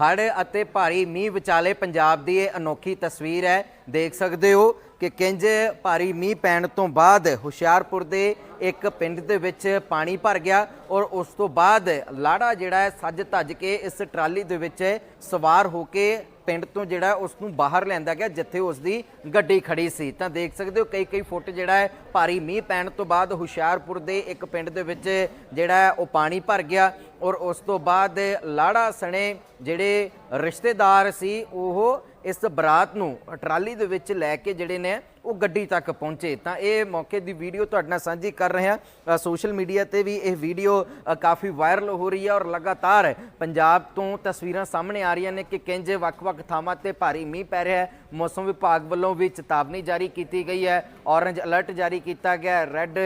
ਹੜ੍ਹ ਅਤੇ ਭਾਰੀ ਮੀਂਹ ਵਿਚਾਲੇ ਪੰਜਾਬ ਦੀ ਇਹ ਅਨੋਖੀ ਤਸਵੀਰ ਹੈ। ਦੇਖ ਸਕਦੇ ਹੋ ਕਿ ਕਿੰਜ ਭਾਰੀ ਮੀਂਹ ਪੈਣ ਤੋਂ ਬਾਅਦ ਹੁਸ਼ਿਆਰਪੁਰ ਦੇ ਇੱਕ ਪਿੰਡ ਦੇ ਵਿੱਚ ਪਾਣੀ ਭਰ ਗਿਆ ਔਰ ਉਸ ਤੋਂ ਬਾਅਦ ਲਾੜਾ ਜਿਹੜਾ ਹੈ ਸੱਜ ਧੱਜ ਕੇ ਇਸ ਟਰਾਲੀ ਦੇ ਵਿੱਚ ਸਵਾਰ ਹੋ ਕੇ ਪਿੰਡ ਤੋਂ ਜਿਹੜਾ ਉਸ ਨੂੰ ਬਾਹਰ ਲਿਆਂਦਾ ਗਿਆ, ਜਿੱਥੇ ਉਸ ਦੀ ਗੱਡੀ ਖੜੀ ਸੀ। ਤਾਂ ਦੇਖ ਸਕਦੇ ਹੋ ਕਈ ਕਈ ਫੁੱਟ ਜਿਹੜਾ ਹੈ ਭਾਰੀ ਮੀਂਹ ਪੈਣ ਤੋਂ ਬਾਅਦ ਹੁਸ਼ਿਆਰਪੁਰ ਦੇ ਇੱਕ ਪਿੰਡ ਦੇ ਵਿੱਚ ਜਿਹੜਾ ਉਹ ਪਾਣੀ ਭਰ ਗਿਆ ਔਰ ਉਸ ਤੋਂ ਬਾਅਦ ਲਾੜਾ ਸਣੇ ਜਿਹੜੇ ਰਿਸ਼ਤੇਦਾਰ ਸੀ, ਉਹ ਇਸ ਬਰਾਤ ਨੂੰ ਟਰਾਲੀ ਦੇ ਵਿੱਚ ਲੈ ਕੇ ਜਿਹੜੇ ਨੇ ਉਹ ਗੱਡੀ ਤੱਕ ਪਹੁੰਚੇ ਤਾਂ ਇਹ ਮੌਕੇ ਦੀ ਵੀਡੀਓ ਤੁਹਾਡੇ ਨਾਲ ਸਾਂਝੀ ਕਰ ਰਹੇ ਹਾਂ। ਸੋਸ਼ਲ ਮੀਡੀਆ ਤੇ ਵੀ ਇਹ ਵੀਡੀਓ ਕਾਫੀ ਵਾਇਰਲ ਹੋ ਰਹੀ ਹੈ ਔਰ ਲਗਾਤਾਰ ਪੰਜਾਬ ਤੋਂ ਤਸਵੀਰਾਂ ਸਾਹਮਣੇ ਆ ਰਹੀਆਂ ਨੇ ਕਿ ਕਿੰਜ ਵੱਖ-ਵੱਖ ਥਾਵਾਂ ਤੇ ਭਾਰੀ ਮੀਂਹ ਪੈ ਰਿਹਾ ਹੈ। ਮੌਸਮ ਵਿਭਾਗ ਵੱਲੋਂ ਵੀ ਚੇਤਾਵਨੀ ਜਾਰੀ ਕੀਤੀ ਗਈ ਹੈ। ਔਰੰਜ ਅਲਰਟ ਜਾਰੀ ਕੀਤਾ ਗਿਆ ਹੈ। ਰੈੱਡ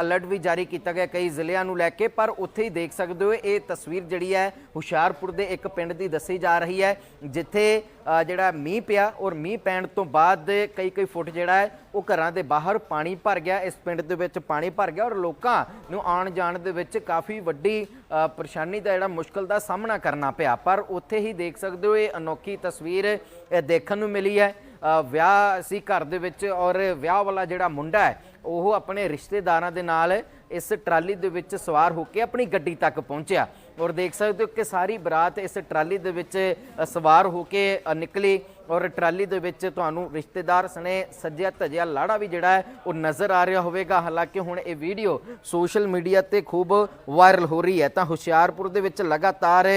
ਅਲਰਟ ਵੀ ਜਾਰੀ ਕੀਤਾ ਗਿਆ ਕਈ ਜ਼ਿਲ੍ਹਿਆਂ ਨੂੰ ਲੈ ਕੇ, ਪਰ ਉੱਥੇ ਹੀ ਦੇਖ ਸਕਦੇ ਹੋ ਇਹ ਤਸਵੀਰ ਜਿਹੜੀ ਹੈ ਹੁਸ਼ਿਆਰਪੁਰ ਦੇ ਇੱਕ ਪਿੰਡ ਦੀ ਦੱਸੀ ਜਾ ਰਹੀ ਹੈ, ਜਿੱਥੇ ਜਿਹੜਾ ਮੀਂਹ ਪਿਆ ਔਰ ਮੀਂਹ ਪੈਣ ਤੋਂ ਬਾਅਦ ਕਈ ਕਈ ਫੁੱਟ ਜਿਹੜਾ ਹੈ, ਉਹ ਘਰਾਂ ਦੇ ਬਾਹਰ ਪਾਣੀ ਭਰ ਗਿਆ, ਇਸ ਪਿੰਡ ਦੇ ਵਿੱਚ ਪਾਣੀ ਭਰ ਗਿਆ ਔਰ ਲੋਕਾਂ ਨੂੰ ਆਉਣ ਜਾਣ ਦੇ ਵਿੱਚ ਕਾਫੀ ਵੱਡੀ ਪਰੇਸ਼ਾਨੀ ਦਾ ਜਿਹੜਾ ਮੁਸ਼ਕਲ ਦਾ ਸਾਹਮਣਾ ਕਰਨਾ ਪਿਆ। ਪਰ ਉੱਥੇ ਹੀ ਦੇਖ ਸਕਦੇ ਹੋ, ਇਹ ਅਨੋਖੀ ਤਸਵੀਰ ਦੇਖਣ ਨੂੰ ਮਿਲੀ ਹੈ। ਵਿਆਹ ਸੀ ਘਰ ਦੇ ਵਿੱਚ ਔਰ ਵਿਆਹ ਵਾਲਾ ਜਿਹੜਾ ਮੁੰਡਾ ਹੈ, ਉਹ ਆਪਣੇ ਰਿਸ਼ਤੇਦਾਰਾਂ ਦੇ ਨਾਲ ਇਸ ਟਰਾਲੀ ਦੇ ਵਿੱਚ ਸਵਾਰ ਹੋ ਕੇ ਆਪਣੀ ਗੱਡੀ ਤੱਕ ਪਹੁੰਚਿਆ। ਔਰ ਦੇਖ ਸਕਦੇ ਹੋ ਕਿ ਸਾਰੀ ਬਰਾਤ ਇਸ ਟਰਾਲੀ ਦੇ ਵਿੱਚ ਸਵਾਰ ਹੋ ਕੇ ਨਿਕਲੀ ਔਰ ਟਰਾਲੀ ਦੇ ਵਿੱਚ ਤੁਹਾਨੂੰ ਰਿਸ਼ਤੇਦਾਰ ਸਣੇ ਸੱਜਿਆ ਧਜਿਆ ਲਾੜਾ ਵੀ ਜਿਹੜਾ ਹੈ, ਉਹ ਨਜ਼ਰ ਆ ਰਿਹਾ ਹੋਵੇਗਾ। ਹਾਲਾਂਕਿ ਹੁਣ ਇਹ ਵੀਡੀਓ ਸੋਸ਼ਲ ਮੀਡੀਆ ਤੇ ਖੂਬ ਵਾਇਰਲ ਹੋ ਰਹੀ ਹੈ। ਤਾਂ ਹੁਸ਼ਿਆਰਪੁਰ ਦੇ ਵਿੱਚ ਲਗਾਤਾਰ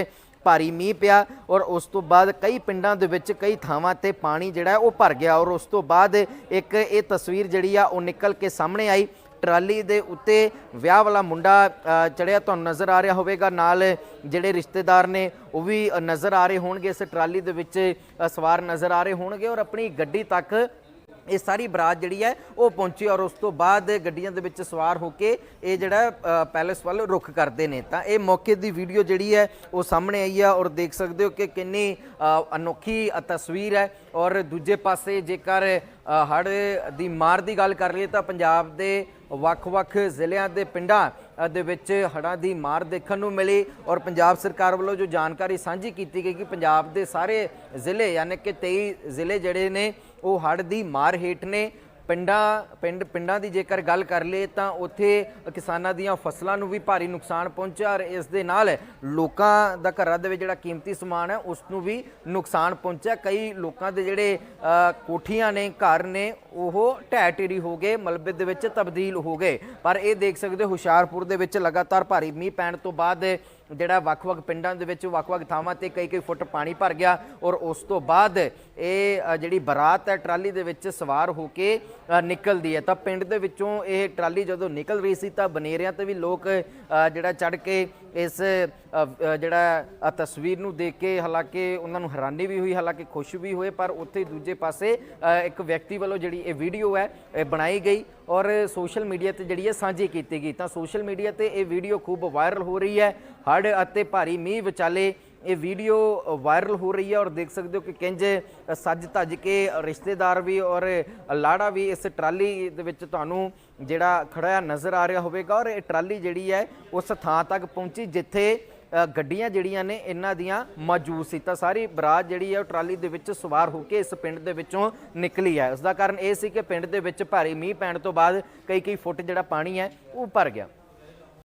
ਭਾਰੀ ਮੀਂਹ ਪਿਆ ਔਰ ਉਸ ਤੋਂ ਬਾਅਦ ਕਈ ਪਿੰਡਾਂ ਦੇ ਵਿੱਚ ਕਈ ਥਾਵਾਂ ਤੇ ਪਾਣੀ ਜਿਹੜਾ ਉਹ ਭਰ ਗਿਆ ਔਰ ਉਸ ਤੋਂ ਬਾਅਦ ਇੱਕ ਇਹ ਤਸਵੀਰ ਜਿਹੜੀ ਆ ਉਹ ਨਿਕਲ ਕੇ ਸਾਹਮਣੇ ਆਈ। ਟਰਾਲੀ ਦੇ ਉੱਤੇ ਵਿਆਹ ਵਾਲਾ ਮੁੰਡਾ ਅ, ਚੜਿਆ ਤੁਹਾਨੂੰ ਨਜ਼ਰ ਆ ਰਿਹਾ ਹੋਵੇਗਾ। ਨਾਲ ਜਿਹੜੇ ਰਿਸ਼ਤੇਦਾਰ ਨੇ ਉਹ ਵੀ ਨਜ਼ਰ ਆ ਰਹੇ ਹੋਣਗੇ। ਇਸ ਟਰਾਲੀ ਦੇ ਵਿੱਚ ਸਵਾਰ ਨਜ਼ਰ ਆ ਰਹੇ ਹੋਣਗੇ ਔਰ ਆਪਣੀ ਗੱਡੀ ਤੱਕ ਇਹ ਸਾਰੀ ਬਰਾਤ ਜਿਹੜੀ ਹੈ ਉਹ ਪਹੁੰਚੀ ਔਰ ਉਸ ਤੋਂ ਬਾਅਦ ਗੱਡੀਆਂ ਦੇ ਵਿੱਚ ਸਵਾਰ ਹੋ ਕੇ ਇਹ ਜਿਹੜਾ ਅ, ਪੈਲੇਸ ਵੱਲ ਰੁਖ ਕਰਦੇ ਨੇ। ਤਾਂ ਇਹ ਮੌਕੇ ਦੀ ਵੀਡੀਓ ਜਿਹੜੀ ਹੈ ਉਹ ਸਾਹਮਣੇ ਆਈ ਆ ਔਰ ਦੇਖ ਸਕਦੇ ਹੋ ਕਿ ਕਿੰਨੀ ਅਨੋਖੀ ਤਸਵੀਰ ਹੈ ਔਰ ਦੂਜੇ ਪਾਸੇ ਜੇਕਰ ਹੜ ਦੀ ਮਾਰ ਦੀ ਗੱਲ ਕਰ ਲਈਏ ਤਾਂ ਪੰਜਾਬ ਦੇ ਵੱਖ-ਵੱਖ ਜ਼ਿਲ੍ਹਿਆਂ ਦੇ ਪਿੰਡਾਂ ਦੇ ਵਿੱਚ ਹੜ੍ਹਾਂ ਦੀ ਮਾਰ ਦੇਖਣ ਨੂੰ ਮਿਲੀ ਔਰ ਪੰਜਾਬ ਸਰਕਾਰ ਵੱਲੋਂ ਜੋ ਜਾਣਕਾਰੀ ਸਾਂਝੀ ਕੀਤੀ ਗਈ ਕਿ ਪੰਜਾਬ ਦੇ ਸਾਰੇ ਜ਼ਿਲ੍ਹੇ, ਯਾਨੀ ਕਿ 23 ਜ਼ਿਲ੍ਹੇ ਜਿਹੜੇ ਨੇ, ਉਹ ਹੜ੍ਹ ਦੀ ਮਾਰ ਹੇਠ ਨੇ ਪਿੰਡਾਂ, ਪਿੰਡ, ਪਿੰਡਾਂ ਦੀ ਜੇਕਰ ਗੱਲ ਕਰ ਲਈਏ ਤਾਂ ਉੱਥੇ ਕਿਸਾਨਾਂ ਦੀਆਂ ਫਸਲਾਂ ਨੂੰ ਵੀ ਭਾਰੀ ਨੁਕਸਾਨ ਪਹੁੰਚਿਆ ਔਰ ਇਸ ਦੇ ਨਾਲ ਲੋਕਾਂ ਦਾ ਘਰਾਂ ਦੇ ਵਿੱਚ ਜਿਹੜਾ ਕੀਮਤੀ ਸਮਾਨ ਹੈ, ਉਸ ਨੂੰ ਵੀ ਨੁਕਸਾਨ ਪਹੁੰਚਿਆ। ਕਈ ਲੋਕਾਂ ਦੇ ਜਿਹੜੇ ਕੋਠੀਆਂ ਨੇ, ਘਰ ਨੇ, ਉਹ ਢਹਿ ਢੇਰੀ ਹੋ ਗਏ, ਮਲਬੇ ਦੇ ਵਿੱਚ ਤਬਦੀਲ ਹੋ ਗਏ। ਪਰ ਇਹ ਦੇਖ ਸਕਦੇ ਹੋ, ਹੁਸ਼ਿਆਰਪੁਰ ਦੇ ਵਿੱਚ ਲਗਾਤਾਰ ਭਾਰੀ ਮੀਂਹ ਪੈਣ ਤੋਂ ਬਾਅਦ ਜਿਹੜਾ ਵੱਖ-ਵੱਖ ਪਿੰਡਾਂ ਦੇ ਵਿੱਚ ਵੱਖ-ਵੱਖ ਥਾਵਾਂ ਤੇ ਕਈ-ਕਈ ਫੁੱਟ ਪਾਣੀ ਭਰ ਗਿਆ ਔਰ ਉਸ ਤੋਂ ਬਾਅਦ ਇਹ ਜਿਹੜੀ ਬਰਾਤ ਹੈ, ਟਰਾਲੀ ਦੇ ਵਿੱਚ ਸਵਾਰ ਹੋ ਕੇ ਨਿਕਲਦੀ ਹੈ। ਤਾਂ ਪਿੰਡ ਦੇ ਵਿੱਚੋਂ ਇਹ ਟਰਾਲੀ ਜਦੋਂ ਨਿਕਲ ਰਹੀ ਸੀ ਤਾਂ ਬਨੇਰਿਆਂ ਤੇ ਵੀ ਲੋਕ ਜਿਹੜਾ ਚੜ ਕੇ ਇਸ ਜਿਹੜਾ ਤਸਵੀਰ ਨੂੰ ਦੇਖ ਕੇ ਹਾਲਾਂਕਿ ਉਹਨਾਂ ਨੂੰ ਹੈਰਾਨੀ ਵੀ ਹੋਈ, ਹਾਲਾਂਕਿ ਖੁਸ਼ ਵੀ ਹੋਏ, ਪਰ ਉੱਥੇ ਦੂਜੇ ਪਾਸੇ ਇੱਕ ਵਿਅਕਤੀ ਵੱਲੋਂ ਜਿਹੜੀ ਇਹ ਵੀਡੀਓ ਹੈ, ਇਹ ਬਣਾਈ ਗਈ ਔਰ ਸੋਸ਼ਲ ਮੀਡੀਆ ਤੇ ਜਿਹੜੀ ਹੈ ਸਾਂਝੀ ਕੀਤੀ ਗਈ। ਤਾਂ ਸੋਸ਼ਲ ਮੀਡੀਆ ਤੇ ਇਹ ਵੀਡੀਓ ਖੂਬ ਵਾਇਰਲ ਹੋ ਰਹੀ ਹੈ ਹੜ੍ਹ ਅਤੇ ਭਾਰੀ ਮੀਂਹ ਵਿਚਾਲੇ ਇਹ ਵੀਡੀਓ ਵਾਇਰਲ ਹੋ ਰਹੀ ਹੈ ਔਰ ਦੇਖ ਸਕਦੇ ਹੋ ਕਿ ਕਿੰਜ ਸੱਜ ਧੱਜ ਕੇ ਰਿਸ਼ਤੇਦਾਰ ਵੀ ਔਰ ਲਾੜਾ ਵੀ ਇਸ ਟਰਾਲੀ ਦੇ ਵਿੱਚ ਤੁਹਾਨੂੰ ਜਿਹੜਾ ਖੜਾ ਨਜ਼ਰ ਆ ਰਿਹਾ ਹੋਵੇਗਾ ਔਰ ਇਹ ਟਰਾਲੀ ਜਿਹੜੀ ਹੈ ਉਸ ਥਾਂ ਤੱਕ ਪਹੁੰਚੀ ਜਿੱਥੇ ਗੱਡੀਆਂ ਜਿਹੜੀਆਂ ਨੇ ਇਹਨਾਂ ਦੀਆਂ ਮੌਜੂਦ ਸੀ। ਤਾਂ ਸਾਰੀ ਬਰਾਤ ਜਿਹੜੀ ਹੈ ਉਹ ਟਰਾਲੀ ਦੇ ਵਿੱਚ ਸਵਾਰ ਹੋ ਕੇ ਇਸ ਪਿੰਡ ਦੇ ਵਿੱਚੋਂ ਨਿਕਲੀ ਹੈ। ਉਸ ਦਾ ਕਾਰਨ ਇਹ ਸੀ ਕਿ ਪਿੰਡ ਦੇ ਵਿੱਚ ਭਾਰੀ ਮੀਂਹ ਪੈਣ ਤੋਂ ਬਾਅਦ ਕਈ ਕਈ ਫੁੱਟ ਜਿਹੜਾ ਪਾਣੀ ਹੈ ਉਹ ਭਰ ਗਿਆ।